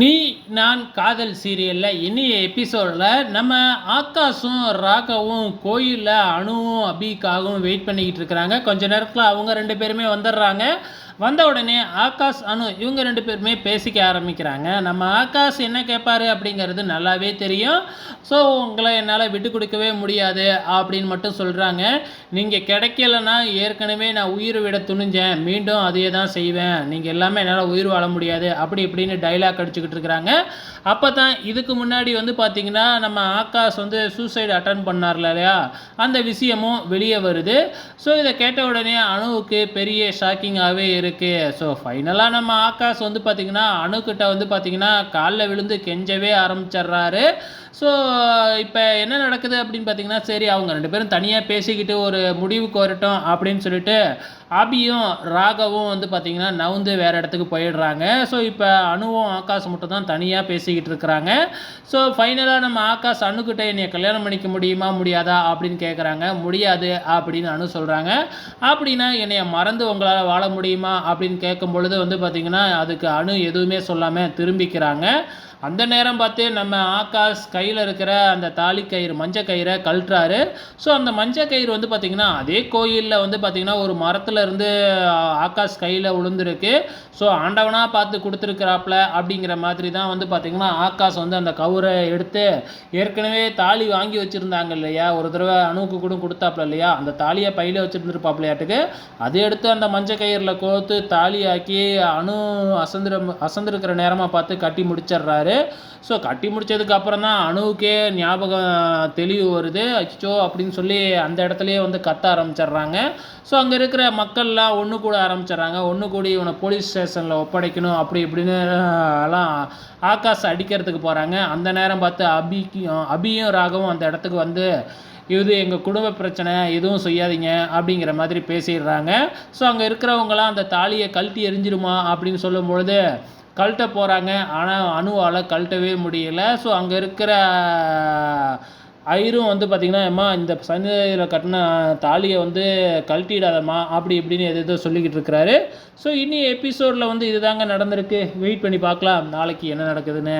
நீ நான் காதல் சீரியலில் இனிய எபிசோடில் நம்ம ஆகாஷும் ராகவும் கோயிலில் அணுவும் அபிக்காகவும் வெயிட் பண்ணிக்கிட்டு இருக்கிறாங்க. கொஞ்ச நேரத்தில் அவங்க ரெண்டு பேருமே வந்துடுறாங்க. வந்த உடனே ஆகாஷ் அனு இவங்க ரெண்டு பேருமே பேசிக்க ஆரம்பிக்கிறாங்க. நம்ம ஆகாஷ் என்ன கேட்பாரு அப்படிங்கிறது நல்லாவே தெரியும். ஸோ உங்களை என்னால் விட்டு கொடுக்கவே முடியாது அப்படின்னு மட்டும் சொல்கிறாங்க நீங்கள் கிடைக்கலன்னா ஏற்கனவே நான் உயிர் விட துணிஞ்சேன். மீண்டும் அதையே தான் செய்வேன். நீங்கள் எல்லாமே என்னால் உயிர் வாழ முடியாது. அப்படி இப்படின்னு டைலாக் அடிச்சுக்கிட்டு இருக்கிறாங்க. அப்போ தான் இதுக்கு முன்னாடி வந்து பார்த்திங்கன்னா நம்ம ஆகாஷ் வந்து சூசைடு அட்டன் பண்ணார்ல இல்லையா? அந்த விஷயமும் வெளியே வருது. ஸோ இதை கேட்ட உடனே அணுவுக்கு பெரிய ஷாக்கிங்காகவே இருக்குது ஸோ ஃபைனலாக நம்ம ஆகாஷ் வந்து பார்த்திங்கன்னா அணுக்கிட்ட வந்து பார்த்திங்கன்னா காலில் விழுந்து கெஞ்சவே ஆரம்பிச்சிட்றாரு. ஸோ இப்போ என்ன நடக்குது அப்படின்னு பார்த்தீங்கன்னா சரி அவங்க ரெண்டு பேரும் தனியாக பேசிக்கிட்டு ஒரு முடிவுக்கு வரட்டும் அப்படின்னு சொல்லிட்டு அபியும் ராகவும் வந்து பார்த்திங்கன்னா நவுந்து வேறு இடத்துக்கு போயிடுறாங்க. ஸோ இப்போ அணுவும் ஆகாஷ் மட்டும் தான் தனியாக பேசிக்கிட்டு இருக்கிறாங்க. ஸோ ஃபைனலாக நம்ம ஆகாஷ் அணுக்கிட்ட என்னை கல்யாணம் பண்ணிக்க முடியுமா முடியாதா அப்படின்னு கேட்குறாங்க முடியாது அப்படின்னு அணு சொல்கிறாங்க அப்படின்னா என்னைய மறந்து உங்களால் வாழ முடியுமா? அப்படின்னு கேட்கும் பொழுது வந்து பார்த்திங்கன்னா அதுக்கு அணு எதுவுமே சொல்லாமல் திரும்பிக்கிறாங்க. அந்த நேரம் பார்த்து நம்ம ஆகாஷ் கையில் இருக்கிற அந்த தாலி கயிறு மஞ்சள் கயிறை கழட்டுறாரு. ஸோ அந்த மஞ்சள் கயிறு வந்து பார்த்திங்கன்னா அதே கோயிலில் வந்து பார்த்திங்கன்னா ஒரு மரத்தில் இருந்து ஆகாஷ் கையில் விழுந்துருக்கு ஸோ ஆண்டவனாக பார்த்து கொடுத்துருக்குறாப்புல அப்படிங்கிற மாதிரி தான் வந்து பார்த்திங்கன்னா ஆகாஷ் வந்து அந்த கவுரை எடுத்து ஏற்கனவே தாலி வாங்கி வச்சுருந்தாங்க இல்லையா? ஒரு தடவை அணுவுக்கு கூட கொடுத்தாப்புல இல்லையா? அந்த தாலியை பையில வச்சுருந்துருப்பாப்புலையாட்டுக்கு. அதை எடுத்து அந்த மஞ்சள் கயிறில் கோர்த்து தாலியாக்கி அணு அசந்திர அசந்திருக்கிற நேரமாக பார்த்து கட்டி முடிச்சிடுறாரு. ஸோ கட்டி முடித்ததுக்கப்புறம் தான் அணுவுக்கே ஞாபகம் தெளிவு வருது. அச்சோ அப்படின்னு சொல்லி அந்த இடத்துலையே வந்து கத்த ஆரம்பிச்சிடுறாங்க. ஸோ அங்கே இருக்கிற மக்கள்லாம் ஒன்று கூட ஆரம்பிச்சிடுறாங்க. ஒன்று கூடி இவனை போலீஸ் ஸ்டேஷனில் ஒப்படைக்கணும் அப்படி இப்படின்னு எல்லாம் ஆகாஷ் அடிக்கிறதுக்கு போகிறாங்க அந்த நேரம் பார்த்து அபிக்கும் அபியும் ராகவும் அந்த இடத்துக்கு வந்து இது எங்கள் குடும்ப பிரச்சனை எதுவும் செய்யாதீங்க அப்படிங்கிற மாதிரி பேசிடுறாங்க. ஸோ அங்கே இருக்கிறவங்களாம் அந்த தாலியை கழட்டி எரிஞ்சிருமா அப்படின்னு சொல்லும் பொழுது கழட்ட போகிறாங்க ஆனால் அணுவால் கழட்டவே முடியல. ஸோ அங்கே இருக்கிற ஐரும் வந்து பார்த்திங்கன்னா அம்மா இந்த சந்தையில் கட்டின தாலியை வந்து கழட்டிடாதம்மா அப்படி இப்படின்னு எது எதோ சொல்லிக்கிட்டு இருக்கிறாரு. ஸோ இனி எபிசோடில் வந்து இதுதாங்க நடந்திருக்கு. வெயிட் பண்ணி பார்க்கலாம். நாளைக்கு என்ன நடக்குதுன்னு.